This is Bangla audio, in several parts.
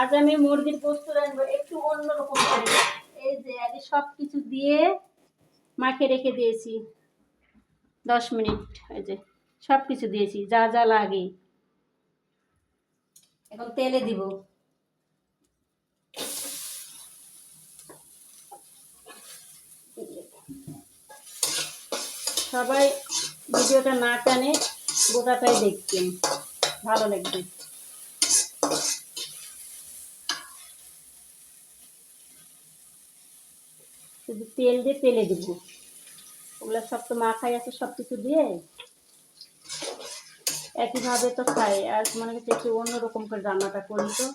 আজ আমি মুরগির পোস্ত রাখব একটু অন্যরকম করে। এই যে, আগে সব কিছু দিয়ে মাখে রেখে দিয়েছি। দশ মিনিট, এই যে সব কিছু দিয়েছি, যা যা লাগে। এখন তেলে দিব। সবাই ভিডিওটা না টানে, গোটাটাই দেখছেন ভালো লাগবে। শুধু তেল দিয়ে তেলে দিব। ওগুলো সব তো মাখাই আছে সব কিছু দিয়ে। একইভাবে তো খাই আর মনে হচ্ছে একটু অন্যরকম করে রান্নাটা করি তো।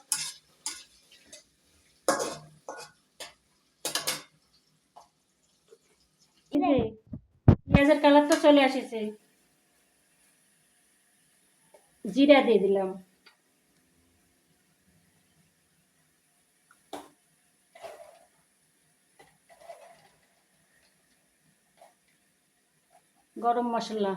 পেঁয়াজের কালারটা চলে আসেছে। জিরা দিয়ে দিলাম। গরম মশলা।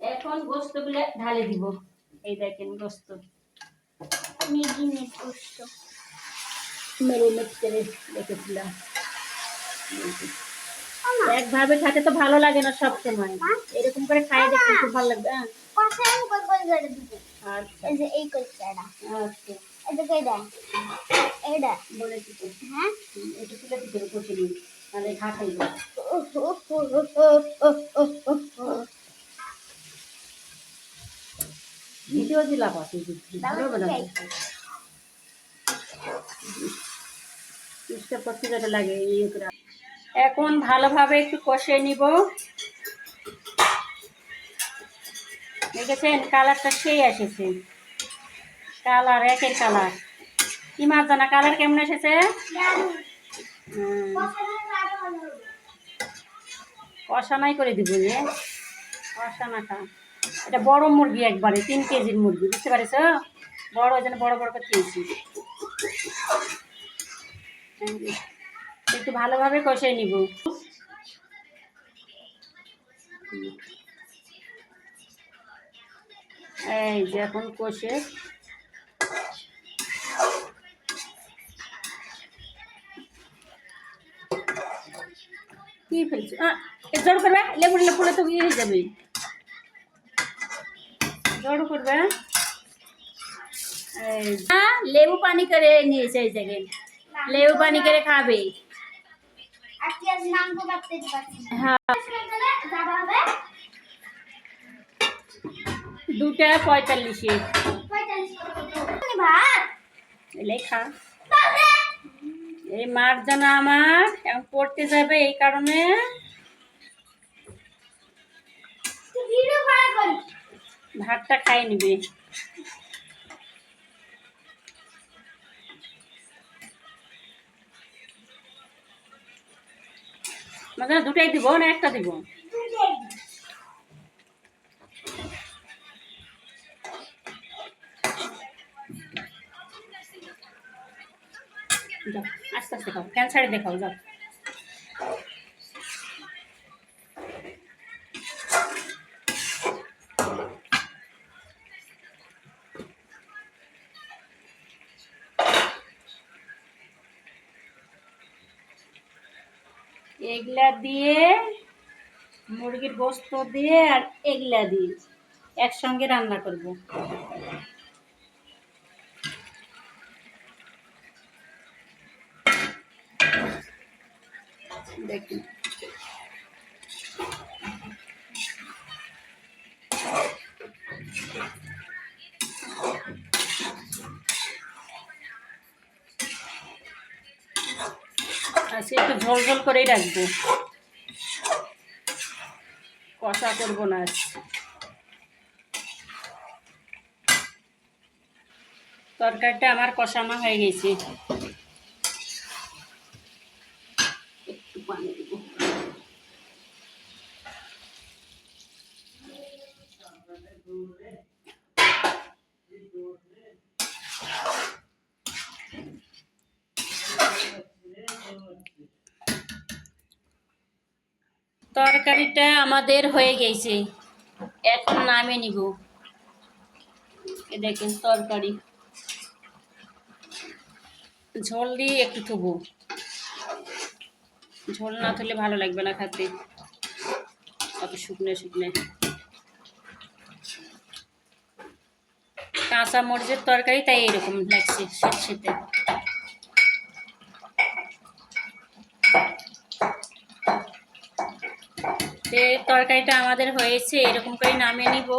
এখন গোস্তগুলো ঢালে দিব। এই দেখেন গোস্ত। মেগিনে পোস্ত মেরিনেট করে রেখেছিলাম একভাবে খেতে তো ভালো লাগে না সব সময় এরকম করে খাই দেখতে খুব ভালো লাগবে হ্যাঁ। কই কই আচ্ছা। এই এই কইটাটা আচ্ছা। এটা কইটা এটা বলেছি তো হ্যাঁ? একটু তুলে দিতে কষে নিয়ে তাহলে ঘা খাইবে। ভিডিও দিলাম আছে ভালো চেষ্টা করতে যেটা লাগে ইয়ে করে এখন ভালোভাবে একটু কষে নিব। দেখেছেন কালারটা সেই এসেছে। কালার, একের কালার। কি মাছ জানা, কালার কেমন এসেছে? কষানাই করে দিব যে কষানা খা এটা বড় মুরগি একবারে, তিন কেজির মুরগি, বুঝতে পারিস বড়, ওই জন্য বড় বড় করে খেয়েছি একটু ভালোভাবে কষিয়ে নিব। এই যে এখন কষে। কি ফেলছো? জড়ো করবে? লেবু লেবুলে তো ইয়ে হয়ে যাবে। জড়ো করবে। লেবু পানি করে নিয়েছে এই জায়গায়। লেবু পানি করে খাবে। দুটা পঁয়তাল্লিশে। লেখা। এই মার আমার এখন পড়তে যাবে এই কারণে। ভাতটা খাই নিবে। মানে দুটাই দিব না একটা দিব? যাও আস্তে আস্তে খাও ক্যান্সারে দেখাও যাও। এগুলা দিয়ে মুরগির গোস্ত দিয়ে আর এগুলা দিয়ে একসঙ্গে রান্না করব। দেখুন আজকে একটু ঝোল ঝোল করেই রাখব। কষা করব না তরকারিটা আমার কষানো হয়ে গেছে। তরকারিটা আমাদের হয়ে গেছে। এখন নামে নিব। দেখেন তরকারি। ঝোল দিয়ে একটু থুবো। ঝোল না থলে ভালো লাগবে না খেতে। অত শুকনো শুকনো। কাঁচা মরিচের তরকারি তাই এরকম লাগছে শীত শীতে তরকারিটা আমাদের হয়েছে এরকম করে নামিয়ে নিব।